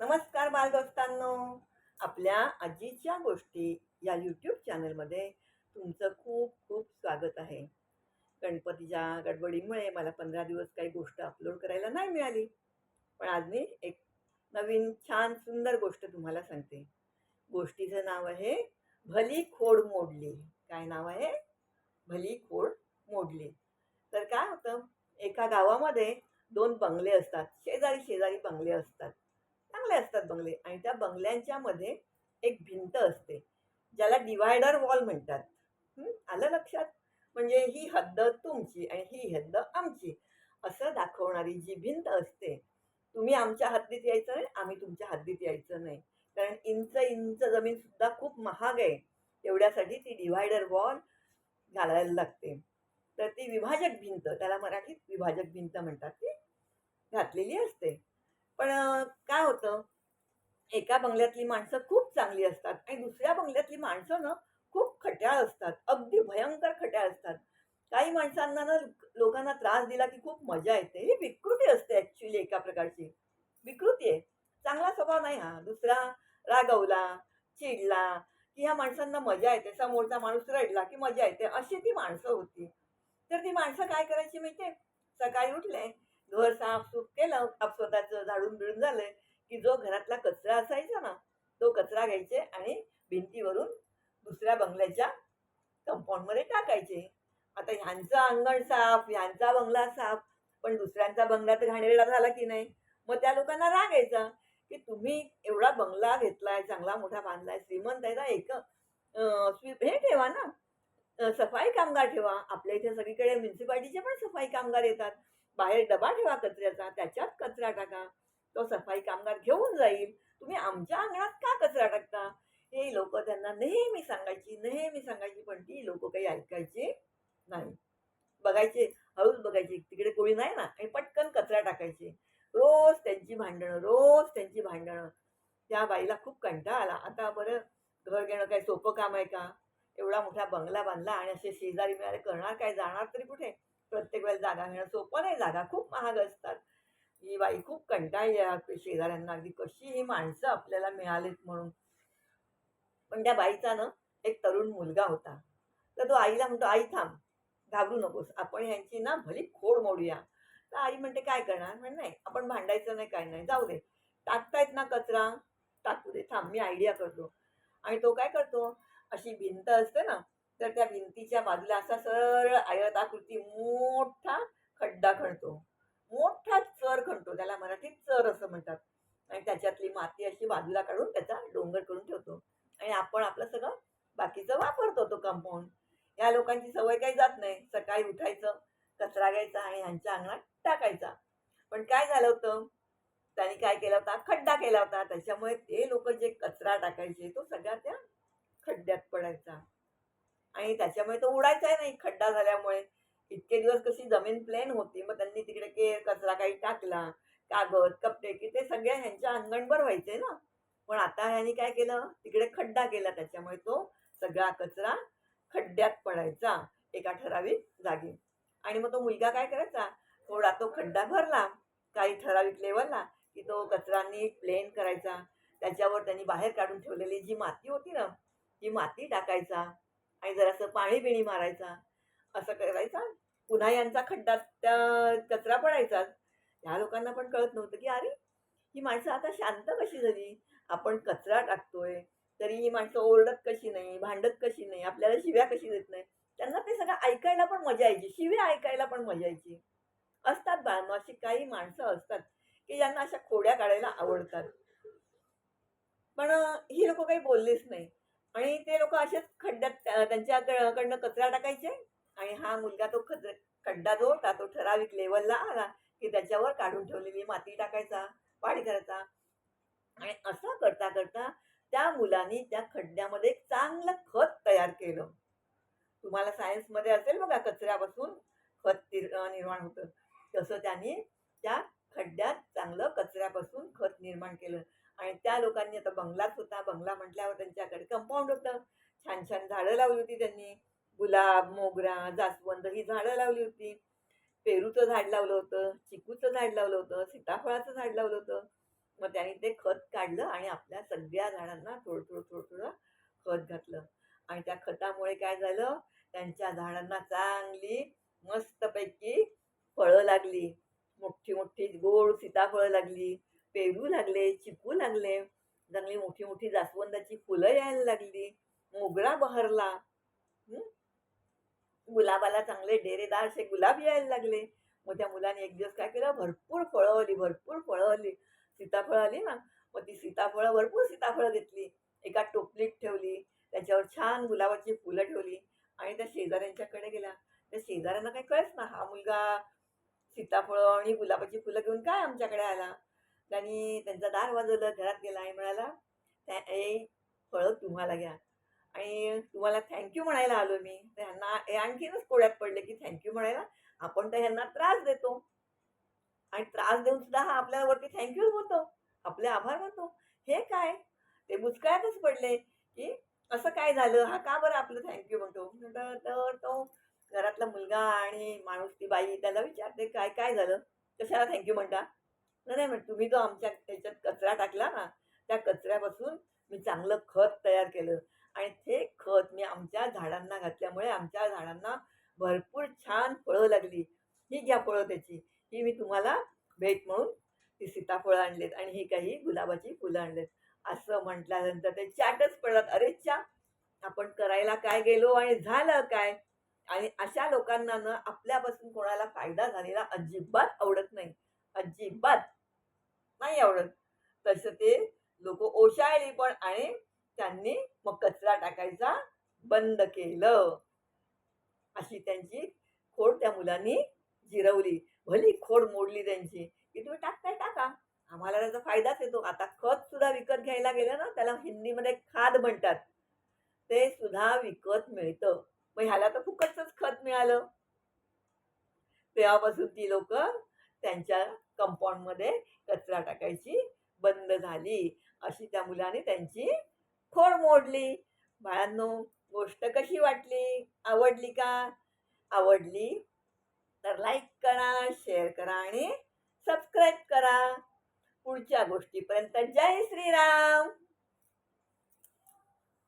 नमस्कार बालदोस्तांनो. आपल्या आजीच्या गोष्टी या यूट्यूब चॅनलमध्ये तुमचं खूप खूप स्वागत आहे. गणपतीच्या गडबडीमुळे मला पंधरा दिवस काही गोष्ट अपलोड करायला नाही मिळाली. पण आज मी एक नवीन छान सुंदर गोष्ट तुम्हाला सांगते. गोष्टीचं नाव आहे भली खोड मोडली. काय नाव आहे? भली खोड मोडली. तर काय होतं? एका गावामध्ये दोन बंगले असतात. शेजारी शेजारी बंगले असतात. चांगले असतात बंगले आणि त्या बंगल्यांच्या मध्ये एक भिंत असते ज्याला डिवायडर वॉल म्हणतात. आलं लक्षात? म्हणजे ही हद्द तुमची आणि ही हद्द आमची. असं दाखवणारी जी भिंत असते तुम्ही आमच्या हद्दीत यायचं नाही आम्ही तुमच्या हद्दीत यायचं नाही. कारण इंच इंच जमीन सुद्धा खूप महाग आहे. एवढ्यासाठी ती डिवायडर वॉल घालायला लागते. तर ती विभाजक भिंत त्याला मराठीत विभाजक भिंत म्हणतात. ती घातलेली असते. पण काय होतं एका बंगल्यातली माणसं खूप चांगली असतात आणि दुसऱ्या बंगल्यातली माणसं ना खूप खट्याळ असतात. अगदी भयंकर खट्याळ असतात. काही माणसांना ना लोकांना त्रास दिला की खूप मजा येते. ही विकृती असते ॲक्च्युली एका प्रकारची. विकृती आहे. चांगला स्वभाव नाही हा. दुसरा रागवला चिडला की ह्या माणसांना मजा येते. समोरचा माणूस रडला की मजा येते. अशी ती माणसं होती. तर ती माणसं काय करायची माहितीये? सकाळी उठले घर साफसूफ केलं आप स्वतःचं झाडून बिळून झालं की जो घरातला कचरा असायचा ना तो कचरा घ्यायचे आणि भिंतीवरून दुसऱ्या बंगल्याच्या कंपाऊंडमध्ये टाकायचे. आता ह्यांचं अंगण साफ ह्यांचा बंगला साफ पण दुसऱ्यांचा बंगला तर घाणेरडा झाला की नाही? मग त्या लोकांना राग यायचा की तुम्ही एवढा बंगला घेतलाय चांगला मोठा बांधलाय श्रीमंत आहे ना एक अं, हे ठेवा ना सफाई कामगार ठेवा. आपल्या इथे सगळीकडे म्युन्सिपाल्टीचे पण सफाई कामगार येतात. बाहेर डबा ठेवा कचऱ्याचा त्याच्यात कचरा टाका. तो सफाई कामगार घेऊन जाईल. तुम्ही आमच्या अंगणात का कचरा टाकता? हे लोक त्यांना नेहमी सांगायची नेहमी सांगायची पण ती लोक काही ऐकायची नाही. बघायचे हळूच बघायचे तिकडे कोणी नाही ना आणि पटकन कचरा टाकायचे. रोज त्यांची भांडणं रोज त्यांची भांडणं. त्या बाईला खूप कंटाळा आला. आता बरं घर घेणं काय सोपं काम आहे का? एवढा मोठा बंगला बांधला आणि असे शेजारी मिळाले करणार काय? जाणार तरी कुठे? प्रत्येक वेळेला जागा घेणं सोपं नाही. जागा खूप महाग असतात. ही बाई खूप कंटाळली आहे. शेजाऱ्यांना अगदी कशी ही माणसं आपल्याला मिळालीत म्हणून. पण त्या बाईचा ना एक तरुण मुलगा होता. तर तो आईला म्हणतो आई थांब घाबरू नकोस. आपण यांची ना भली खोड मोडूया. तर आई म्हणते काय करणार? म्हण नाही आपण भांडायचं नाही काय नाही. जाऊ दे. टाकतायत ना कचरा. टाकू दे. थांब मी आयडिया करतो. आणि तो काय करतो? अशी भिंत असते ना तर त्या भिंतीच्या बाजूला असा सरळ आयताकृती मोठा खड्डा खणतो. मोठा चर खणतो. त्याला मराठीत चर असं म्हणतात. आणि त्याच्यातली माती अशी बाजूला काढून त्याचा डोंगर करून ठेवतो. आणि आपण आपलं सगळं बाकीचं वापरतो तो कंपाऊंड या लोकांची सवय काही जात नाही. सकाळी उठायचं कचरा घ्यायचा आणि ह्यांच्या अंगणात टाकायचा. पण काय झालं होतं? त्यांनी काय केला होता? खड्डा केला होता. त्याच्यामुळे ते लोक जे कचरा टाकायचे तो सगळ्या त्या खड्ड्यात पडायचा. आणि त्याच्यामुळे तो उडायचाही नाही खड्डा झाल्यामुळे. इतके दिवस कशी जमीन प्लेन होती मग त्यांनी तिकडे के कचरा काही टाकला कागद कपडे की ते सगळे ह्यांच्या अंगणभर व्हायचे ना. पण आता ह्यांनी काय केलं तिकडे खड्डा केला त्याच्यामुळे तो सगळा कचरा खड्ड्यात पडायचा एका ठराविक जागी. आणि मग तो मुलगा काय करायचा थोडा तो खड्डा भरला काही ठराविक लेवलला की तो कचरा नीट प्लेन करायचा. त्याच्यावर त्यांनी बाहेर काढून ठेवलेली जी माती होती ना ती माती टाकायचा. आणि जरासं पाणी बिणी मारायचा असं करायचा पुन्हा यांचा खड्डा त्या कचरा पडायचा ह्या लोकांना पण कळत नव्हतं की अरे ही माणसं आता शांत कशी झाली? आपण कचरा टाकतोय तरी ही माणसं ओरडत कशी नाही भांडत कशी नाही आपल्याला शिव्या कशी देत नाही? त्यांना ते सगळं ऐकायला पण मजा यायची शिव्या ऐकायला पण मजा यायची. असतात बा अशी काही माणसं असतात की ज्यांना अशा खोड्या काढायला आवडतात. पण ही लोक काही बोललेच नाही आणि ते लोक असेच खड्ड्यात त्यांच्याकडनं कचरा टाकायचे आणि हा मुलगा तो खद खड्डा जो होता तो ठराविक लेवलला आला की त्याच्यावर काढून ठेवलेली माती टाकायचा पाणी करायचा. आणि असं करता करता त्या मुलांनी त्या खड्ड्यामध्ये चांगलं खत तयार केलं. तुम्हाला सायन्समध्ये असेल बघा कचऱ्यापासून खत निर्माण होतं. तसं त्यांनी त्या खड्ड्यात चांगलं कचऱ्यापासून खत निर्माण केलं. आणि त्या लोकांनी आता बंगलाच होता बंगला म्हटल्यावर त्यांच्याकडे कंपाऊंड होतं. छान छान झाडं लावली होती त्यांनी. गुलाब मोगरा जास्वंद ही झाडं लावली होती. पेरूचं झाड लावलं होतं चिकूचं झाड लावलं होतं सीताफळाचं झाड लावलं होतं. मग त्यांनी ते खत काढलं आणि आपल्या सगळ्या झाडांना थोडं थोडं थोडं थोडं खत घातलं. आणि त्या खतामुळे काय झालं? त्यांच्या झाडांना चांगली मस्तपैकी फळं लागली. मोठी मोठी गोड सीताफळं लागली. पेरू लागले चिकू लागले. चांगली मोठी मोठी जास्वंदाची फुलं यायला लागली. मोगरा बहरला. गुलाबाला चांगले डेरेदार असे गुलाब यायला लागले. मग त्या मुलाने एक दिवस काय केलं? भरपूर फळं आली भरपूर फळं आली आली ना? मग ती सीताफळं भरपूर सीताफळं घेतली. एका टोपलीत ठेवली. त्याच्यावर छान गुलाबाची फुलं ठेवली. आणि त्या शेजाऱ्यांच्याकडे गेला. त्या शेजाऱ्यांना काही कळच ना हा मुलगा सीताफळं आणि गुलाबाची फुलं घेऊन काय आमच्याकडे आला? त्यांनी त्यांचा दार वाजवलं घरात गेला आणि म्हणाला त्या फळं तुम्हाला घ्या. आणि तुम्हाला थँक्यू म्हणायला आलो मी. तर ह्यांना आणखीनच पोळ्यात पडले की थँक्यू म्हणायला आपण तर ह्यांना त्रास देतो. आणि त्रास देऊन सुद्धा हा आपल्यावरती थँक्यू होतो आपले आभार मानतो. हे काय? ते बुचकळ्यातच पडले की असं काय झालं? हा का बरं आपलं थँक्यू म्हणतो? तर तर तो घरातला मुलगा आणि माणूस ती बाई त्याला विचारते काय काय झालं? कशाला थँक्यू म्हणता? नाही नाही म्हणजे तुम्ही जो आमच्या त्याच्यात कचरा टाकला ना त्या कचऱ्यापासून मी चांगलं खत तयार केलं. आणि ते खत मी आमच्या झाडांना घातल्यामुळे आमच्या झाडांना भरपूर छान फळं लागली. ही घ्या फळं त्याची. ही मी तुम्हाला भेट म्हणून ती सीताफळं आणलेत आणि ही काही गुलाबाची फुलं आणलेत. असं म्हटल्यानंतर ते चाटच पडतात. अरे चा आपण करायला काय गेलो आणि झालं काय? आणि अशा लोकांना ना आपल्यापासून कोणाला फायदा झालेला अजिबात आवडत नाही. अजिबात नाही आवडत. तसं ते लोक ओशाळली पण आणि त्यांनी मग कचरा टाकायचा बंद केलं. अशी त्यांची खोड त्या मुलांनी जिरवली. भली खोड मोडली त्यांची. की तुम्ही टाकताय टाका. आम्हाला त्याचा फायदाच येतो. आता खत सुद्धा विकत घ्यायला गेलं ना त्याला हिंदीमध्ये खाद म्हणतात. ते सुद्धा विकत मिळतं. मग ह्याला तर फुकटच खत मिळालं. तेव्हापासून ती लोक त्यांच्या कंपाऊंडमध्ये कचरा टाकायची बंद झाली. अशी त्या मुलाने त्यांची खोड मोडली. बाळांनो गोष्ट कशी वाटली? आवडली का? आवडली तर लाईक करा शेअर करा आणि सबस्क्राईब करा. पुढच्या गोष्टीपर्यंत जय श्रीराम.